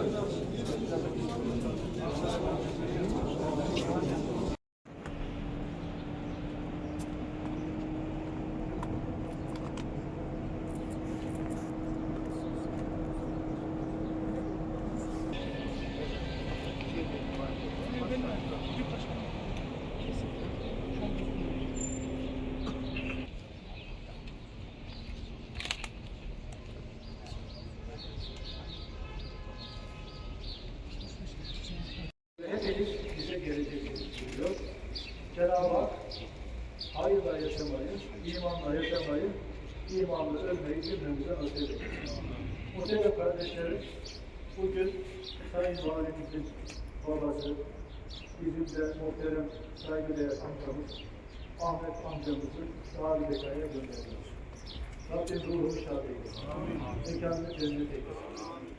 Obrigado. Gelecek getiriyor. Cenab-ı Hak hayırla yaşamayı, imanla yaşamayı, imanla ölmeyi cümlemize nasip eylesin. Muhterem kardeşlerim, bugün Sayın Valimizin babası, bizim de muhterem saygıdeğer amcamız, Ahmet amcamızı Sağlı Bekaya gönderiyoruz. Rabbim ruhunu şad eylesin. Mekanını cennet eylesin.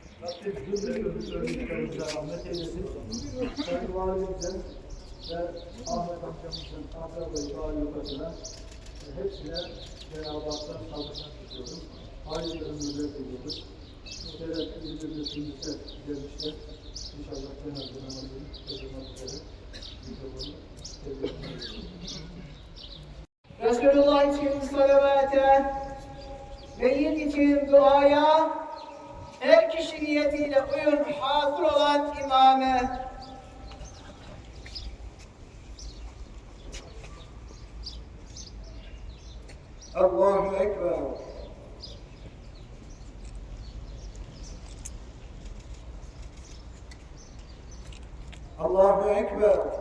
Rabbim cümle ölmüşlerimize rahmet eylesin. Sayın Valimize ve Ahmet amcamızın Akrabayı Validasına hepsine Cenab-ı Hak'tan sağlıklar tutuyorum. Hayırlı ömürler diliyoruz. Muhterem gelmişler. İnşallah Cenab-ı Namazı'nı kazanmak üzere mikrofonu devletine. Resulullah için salavate, beyit için duaya, her kişi niyetiyle uyun hazır olan imame. Allahu Ekber. Allahu Ekber.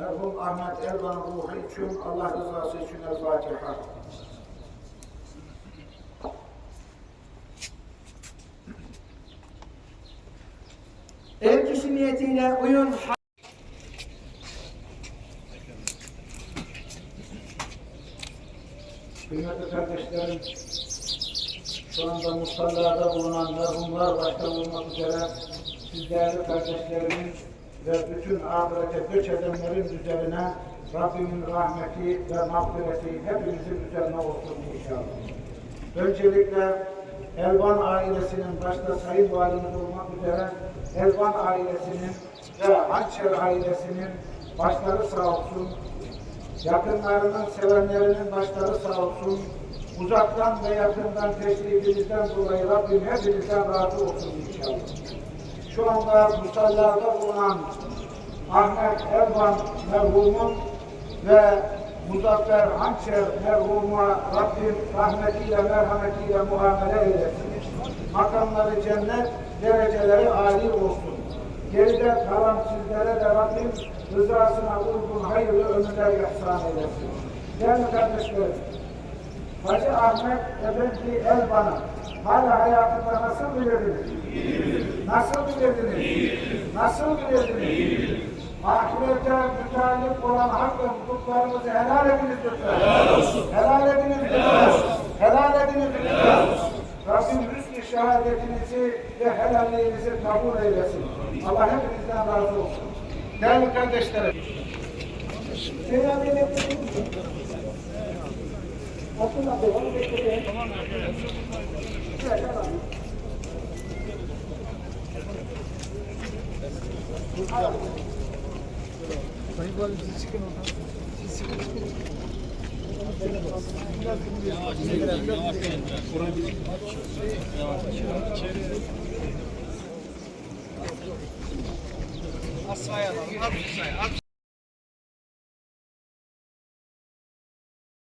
Merhum Ahmet Erdoğan ruhu için, Allah rızası için El Fatiha. Kişi niyetiyle uyun Kıymetli kardeşlerim, şu anda muhtarlarda bulunan merhumlar başta olmak üzere siz değerli kardeşlerimin ve bütün ahirete göç edenlerin üzerine Rabbimin rahmeti ve mağfireti hepimizin üzerine olsun inşallah. Öncelikle Elvan ailesinin başta Sayın Valimiz olmak üzere Elvan ailesinin ve Hançer ailesinin başları sağ olsun, yakınlarının, sevenlerinin başları sağ olsun. Uzaktan ve yakından teşrifinizden dolayı Rabbim hepinizden razı olsun inşallah. Şu anda musallarda bulunan Ahmet Erban merhumun ve Muzaffer Hançer merhumuna Rabbim rahmetiyle, merhametiyle muamele eylesin. Makamları cennet, dereceleri âli olsun. Geride kalan sizlere de Rabbim rızasına uygun hayırlı ömürler ihsan eylesin. Değerli kardeşlerim, Hacı Ahmet Efendi Elban'ı hala hayatında nasıl bilirdiniz? Nasıl bilirdiniz? Nasıl bilirdiniz? Ahirete mütalip olan hak ve hukuklarımızı helal ediniz lütfen. Helal olsun. Helal ediniz lütfen. Helal ediniz lütfen. Rabbim rüzgü şehadetinizi ve helalliğinizi kabul eylesin. Allah hepinizden razı olsun. Değerli kardeşlerim, Asfaya alalım. Hadi, hadi.